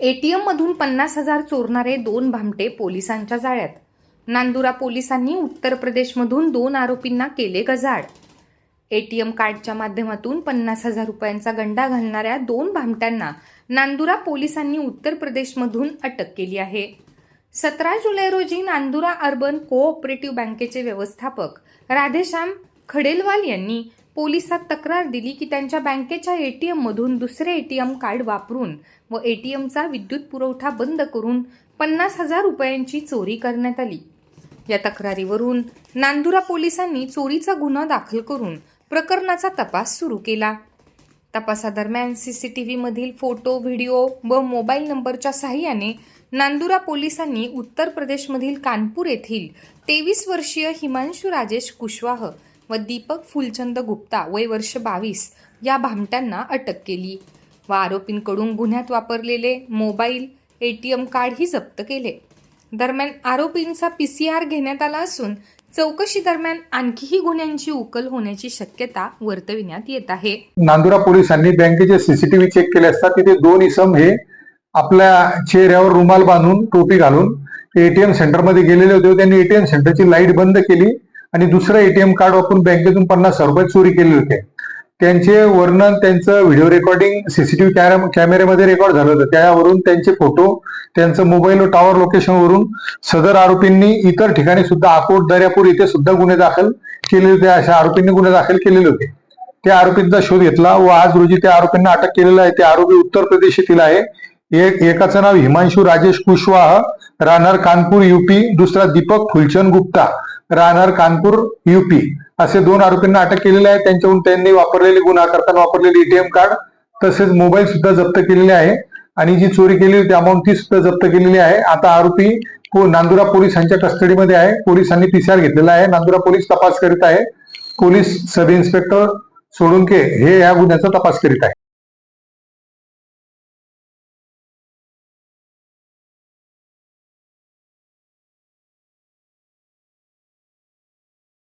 ATM मधून पन्नास हजार चोरणारे दोन भामटे पोलिसांच्या जाळ्यात. नांदुरा पोलिसांनी उत्तर प्रदेशमधून दोन आरोपींना केले गजाड एटीएम कार्डच्या माध्यमातून पन्नास हजार रुपयांचा गंडा घालणाऱ्या दोन भामट्यांना नांदुरा पोलिसांनी उत्तर प्रदेशमधून अटक केली आहे. सतरा जुलै रोजी नांदुरा अर्बन कोऑपरेटिव्ह बँकेचे व्यवस्थापक राधेश्याम खडेलवाल यांनी पोलिसात तक्रार दिली की त्यांच्या बँकेच्या ए टी एममधून दुसरे ए टी एम कार्ड वापरून व ए टी एमचा विद्युत पुरवठा बंद करून पन्नास हजार रुपयांची चोरी करण्यात आली. या तक्रारीवरून नांदुरा पोलिसांनी चोरीचा गुन्हा दाखल करून प्रकरणाचा तपास सुरू केला. तपासादरम्यान सी सी टी व्हीमधील फोटो व्हिडिओ व मोबाईल नंबरच्या सहाय्याने नांदुरा पोलिसांनी उत्तर प्रदेशमधील कानपूर येथील तेवीस वर्षीय हिमांशू राजेश कुशवाह व दीपक फुलचंद गुप्ता वय वर्ष बावीस या भामट्यांना अटक केली. व आरोपींकडून गुन्ह्यात वापरलेले मोबाईल एटीएम कार्डही जप्त केले. दरम्यान आरोपींचा पीसीआर घेण्यात आला असून चौकशी दरम्यान आणखीही गुन्ह्यांची उकल होण्याची शक्यता वर्तविण्यात येत आहे. नांदुरा पोलिसांनी बँकेचे सीसीटीव्ही चेक केले असता तिथे दोन इसम हे आपल्या चेहऱ्यावर रुमाल बांधून टोपी घालून एटीएम सेंटरमध्ये गेलेले होते त्यांनी एटीएम सेंटरची लाइट बंद केली. आणि दुसरं एटीएम कार्ड वापरून बँकेतून पन्नास हजार रुपये चोरी केले होते. त्यांचे वर्णन त्यांचं व्हिडिओ रेकॉर्डिंग सीसीटीव्ही कॅमेऱ्यामध्ये रेकॉर्ड झालं होतं. त्यावरून त्यांचे फोटो त्यांचं मोबाईल व टॉवर लोकेशनवरून सदर आरोपींनी इतर ठिकाणी सुद्धा अकोट दर्यापूर इथे सुद्धा गुन्हे दाखल केलेले होते. अशा आरोपींनी गुन्हे दाखल केलेले होते. त्या आरोपींचा शोध घेतला व आज रोजी त्या आरोपींना अटक केलेलं आहे. ते आरोपी उत्तर प्रदेश येथील आहे. एक एकाचं नाव हिमांशू राजेश कुशवाह राहणार कानपूर युपी. दुसरा दीपक फुलचंद गुप्ता राहणार कानपूर युपी. असे दोन आरोपींना अटक केलेले आहे. त्यांच्याहून त्यांनी वापरलेले गुन्हा करताना वापरलेले एटीएम कार्ड तसेच मोबाईल सुद्धा जप्त केलेले आहे. आणि जी चोरी केली होती अमाऊंट ती सुद्धा जप्त केलेली आहे. आता आरोपी पो- नांदुरा पोलिसांच्या कस्टडीमध्ये आहे. पोलिसांनी पीसीआर घेतलेला आहे. नांदुरा पोलीस तपास करीत आहे. पोलीस सब इन्स्पेक्टर सोळुंके हे या गुन्ह्याचा तपास करीत आहे.